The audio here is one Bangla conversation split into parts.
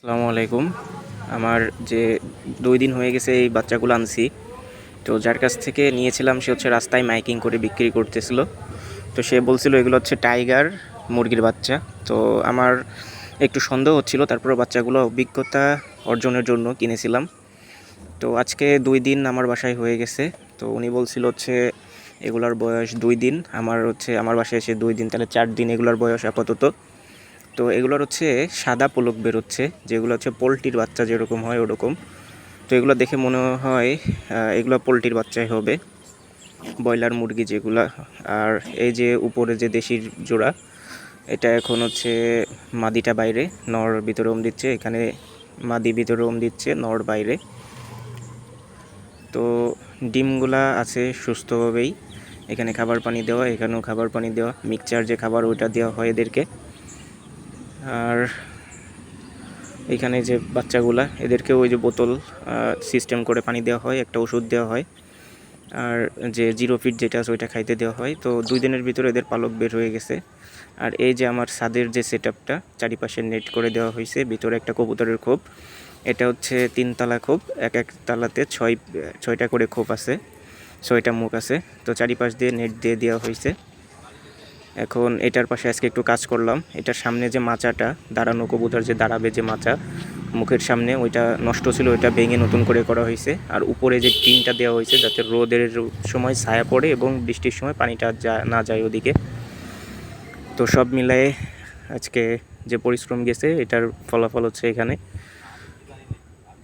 আসসালামু আলাইকুম। আমার যে দুই দিন হয়ে গেছে এই বাচ্চাগুলো আনছি, তো যার কাছ থেকে নিয়েছিলাম সে হচ্ছে রাস্তায় মাইকিং করে বিক্রি করতেছিল। তো সে বলছিল এগুলো হচ্ছে টাইগার মুরগির বাচ্চা। তো আমার একটু সন্দেহ হচ্ছিল তারপরে বাচ্চাগুলো অভিজ্ঞতা অর্জনের জন্য কিনেছিলাম। তো আজকে দুই দিন আমার বাসায় হয়ে গেছে। তো উনি বলছিল হচ্ছে এগুলার বয়স দুই দিন, আমার হচ্ছে, আমার বাসায় এসে দুই দিন, তাহলে চার দিন এগুলার বয়স আপাতত। তো এগুলোর হচ্ছে সাদা পলক বেরোচ্ছে, যেগুলো হচ্ছে পোলট্রির বাচ্চা যেরকম হয় ওরকম। তো এগুলো দেখে মনে হয় এগুলো পোলট্রির বাচ্চাই হবে। ব্রয়লার মুরগি যেগুলা, আর এই যে উপরে যে দেশির জোড়া, এটা এখন হচ্ছে মাদিটা বাইরে, নর ভিতরে ওম দিচ্ছে, এখানে মাদি ভিতরে ওম দিচ্ছে, নর বাইরে। তো ডিমগুলা আছে সুস্থভাবেই, এখানে খাবার পানি দেওয়া, এখানেও খাবার পানি দেওয়া, মিক্সচার যে খাবার ওইটা দেওয়া হয় এদেরকে। আর এখানে যে বাচ্চাগুলা এদেরকে ওই যে বোতল সিস্টেম করে পানি দেওয়া হয়, একটা ওষুধ দেওয়া হয়। আর যে জিরো ফিট যেটা আছে ওইটা খাইতে দেওয়া হয়। তো দুই দিনের ভিতরে এদের পালক বের হয়ে গেছে। আর এই যে আমার ছাদের যে সেট আপটা চারিপাশে নেট করে দেওয়া হয়েছে, ভিতরে একটা কবুতরের খোপ। এটা হচ্ছে তিনতলা খোপ, এক এক তালাতে ছয়, ছয়টা করে খোপ আছে, ছয়টা মুখ আছে। তো চারিপাশ দিয়ে নেট দিয়ে দেওয়া হয়েছে। এখন এটার পাশে আজকে একটু কাজ করলাম। এটার সামনে যে মাচাটা, দাঁড়ানো কবুতর যে দাঁড়াবে যে মাচা, মুখের সামনে ওইটা নষ্ট ছিল, ওইটা ভেঙে নতুন করে করা হয়েছে। আর উপরে যে টিনটা দেওয়া হয়েছে যাতে রোদের সময় ছায়া পড়ে এবং বৃষ্টির সময় পানিটা যা- না যায় ওদিকে। তো সব মিলায়ে আজকে যে পরিশ্রম গেছে, এটার ফলাফল হচ্ছে এখানে।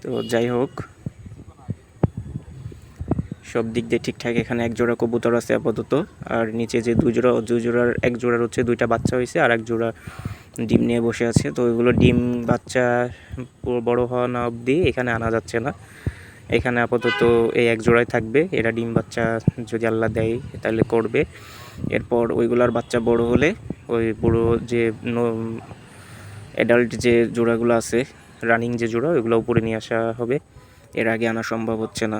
তো যাই হোক সব দিক দিয়ে ঠিকঠাক। এখানে এক জোড়া কবুতর আছে আপাতত। আর নিচে যে দুই জোড়া, দুই জোড়ার, এক জোড়ার হচ্ছে দুইটা বাচ্চা হয়েছে আর এক জোড়া ডিম নিয়ে বসে আছে। তো ওইগুলো ডিম বাচ্চা পুরো বড় হওয়া না অবধি এখানে আনা যাচ্ছে না। এখানে আপাতত এই এক জোড়ায় থাকবে। এরা ডিম বাচ্চা যদি আল্লাহ দেয় তাহলে করবে। এরপর ওইগুলার বাচ্চা বড় হলে ওই বড় যে অ্যাডাল্ট যে জোড়াগুলো আছে রানিং যে জোড়া, ওইগুলো উপরে নিয়ে আসা হবে। এর আগে আনা সম্ভব হচ্ছে না।